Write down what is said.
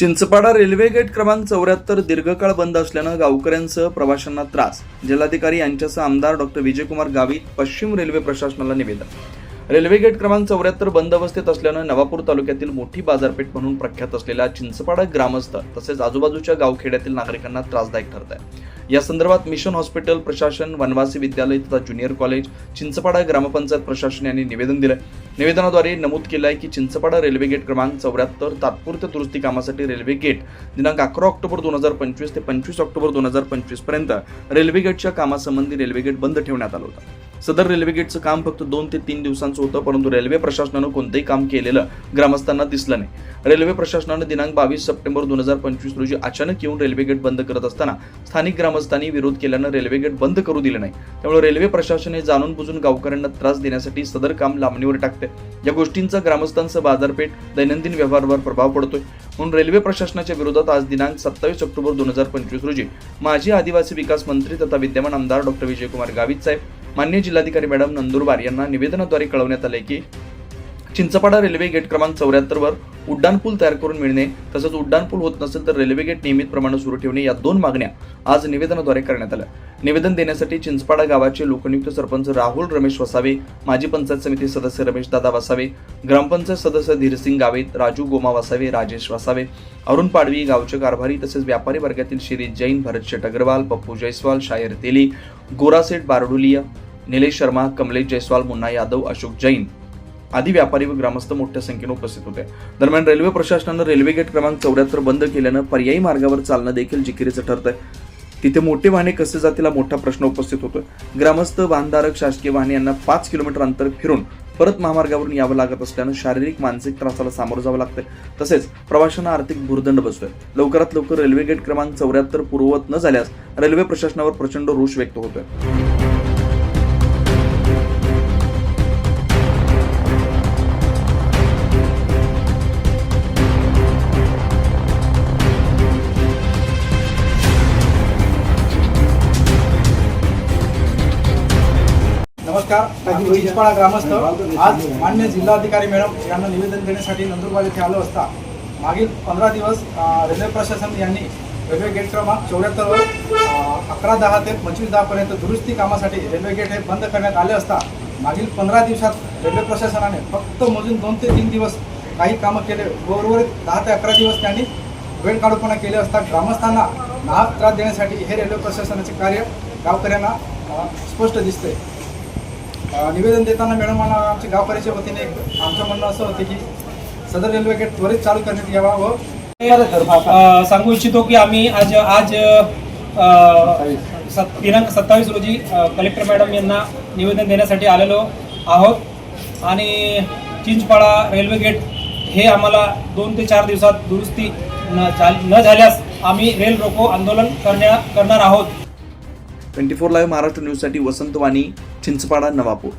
Chinchpada railway gate क्रमांक चौऱ्याहत्तर दीर्घकाळ बंद असल्यानं गावकऱ्यांसह प्रवाशांना त्रास. जिल्हाधिकारी यांच्यासह आमदार डॉक्टर विजयकुमार गावित पश्चिम रेल्वे प्रशासनाला निवेदन. रेल्वे गेट क्रमांक चौऱ्याहत्तर बंद अवस्थेत असल्यानं नवापूर तालुक्यातील मोठी बाजारपेठ म्हणून प्रख्यात असलेल्या चिंचपाडा ग्रामस्थ तसेच आजूबाजूच्या गावखेड्यातील नागरिकांना त्रासदायक ठरत आहे. या संदर्भात मिशन हॉस्पिटल प्रशासन वनवासी विद्यालय तथा ज्युनियर कॉलेज चिंचपाडा ग्रामपंचायत प्रशासन यांनी निवेदन दिलंय. निवेदनाद्वारे नमूद केलं आहे की चिंचपाडा रेल्वे गेट क्रमांक चौऱ्याहत्तर तात्पुरत्या दुरुस्ती कामासाठी रेल्वे गेट दिनांक अकरा ऑक्टोबर दोन हजार पंचवीस ते पंचवीस ऑक्टोबर दोन हजार पंचवीसपर्यंत रेल्वे गेटच्या कामासंबंधी रेल्वे गेट बंद ठेवण्यात आलं होतं. सदर रेल्वे गेटचं काम फक्त दोन ते तीन दिवसांचं होतं परंतु रेल्वे प्रशासनानं कोणतंही काम केलेलं ग्रामस्थांना दिसलं नाही. रेल्वे प्रशासनानं दिनांक बावीस सप्टेंबर दोन हजार पंचवीस रोजी अचानक येऊन रेल्वे गेट बंद करत असताना स्थानिक ग्रामस्थांनी विरोध केल्यानं रेल्वे गेट बंद करू दिले नाही. त्यामुळे रेल्वे प्रशासन हे जाणून बुजून गावकऱ्यांना त्रास देण्यासाठी सदर काम लांबणीवर टाकते या गोष्टींचा ग्रामस्थांसह बाजारपेठ दैनंदिन व्यवहारावर प्रभाव पडतोय. म्हणून रेल्वे प्रशासनाच्या विरोधात आज दिनांक सत्तावीस ऑक्टोबर दोन हजार पंचवीस रोजी माजी आदिवासी विकास मंत्री तथा विद्यमान आमदार डॉक्टर विजयकुमार गावित साहेब मान्य जिल्हाधिकारी मॅडम नंदुरबार यांना निवेदनाद्वारे कळवण्यात आले की चिंचपाडा रेल्वे गेट क्रमांक चौऱ्याहत्तरवर उड्डाणपूल तयार करून मिळणे तसंच उड्डाणपूल होत नसेल तर रेल्वे गेट नियमितप्रमाणे सुरू ठेवणे या दोन मागण्या आज निवेदनाद्वारे करण्यात आल्या. निवेदन देण्यासाठी चिंचपाडा गावाचे लोकनियुक्त सरपंच राहुल रमेश वसावे माजी पंचायत समिती सदस्य रमेश दादा वसावे ग्रामपंचायत सदस्य धीरसिंग गावेत राजू गोमा वसावे राजेश वसावे अरुण पाडवी गावचे कारभारी तसेच व्यापारी वर्गातील शिरीष जैन भरत शेट अग्रवाल पप्पू जयस्वाल शायर तेली गोरासेठ बारडुलिया निलेश शर्मा कमलेश जयस्वाल मुन्ना यादव अशोक जैन आदी व्यापारी व ग्रामस्थ मोठ्या संख्येने उपस्थित होते. दरम्यान रेल्वे प्रशासनानं रेल्वे गेट क्रमांक चौऱ्याहत्तर बंद केल्यानं पर्यायी मार्गावर चालणं देखील जिकिरीचं ठरतंय. तिथे मोठे वाहने कसे जातील हा मोठा प्रश्न उपस्थित होतोय. ग्रामस्थ वाहनधारक शासकीय वाहने यांना पाच किलोमीटर अंतर फिरून परत महामार्गावरून यावं लागत असल्यानं शारीरिक मानसिक त्रासाला सामोरं जावं लागतंय. तसेच प्रवाशांना आर्थिक भुर्दंड बसतोय. लवकरात लवकर रेल्वे गेट क्रमांक चौऱ्याहत्तर पूर्ववत न झाल्यास रेल्वे प्रशासनावर प्रचंड रोष व्यक्त होतोय. नमस्कार. चिंचपाडा ग्रामस्थ. आज मान्य जिल्हाधिकारी मॅडम यांना निवेदन देण्यासाठी नंदुरबार येथे आलो असता. मागील पंधरा दिवस रेल्वे प्रशासन यांनी रेल्वे गेट क्रमांक चौऱ्याहत्तरवर अकरा दहा ते पंचवीस दहापर्यंत दुरुस्ती कामासाठी रेल्वे गेट हे बंद करण्यात आले असता. मागील पंधरा दिवसात रेल्वे प्रशासनाने फक्त मोजून दोन ते तीन दिवस काही कामं केले. उर्वरित दहा ते अकरा दिवस त्यांनी वेळ काढूपणा केले असता ग्रामस्थांना नाहक त्रास देण्यासाठी हे रेल्वे प्रशासनाचे कार्य गावकऱ्यांना स्पष्ट दिसते. निवेदन देताना मॅडमांना आमच्या गावकऱ्याच्या वतीने आमचं म्हणणं असं होतं की सदर रेल्वे गेट त्वरित चालू करण्यात यावा व सांगू इच्छितो की आम्ही आज आज सत- दिनांक सत्तावीस रोजी कलेक्टर मॅडम यांना निवेदन देण्यासाठी आलेलो आहोत. आणि चिंचपाडा रेल्वे गेट हे आम्हाला दोन ते चार दिवसात दुरुस्ती न न झाल्यास आम्ही रेल रोको आंदोलन करण्या करणार आहोत. ट्वेंटी फोर लाईव्ह महाराष्ट्र न्यूजसाठी वसंत वाणी चिंचपाडा नवापूर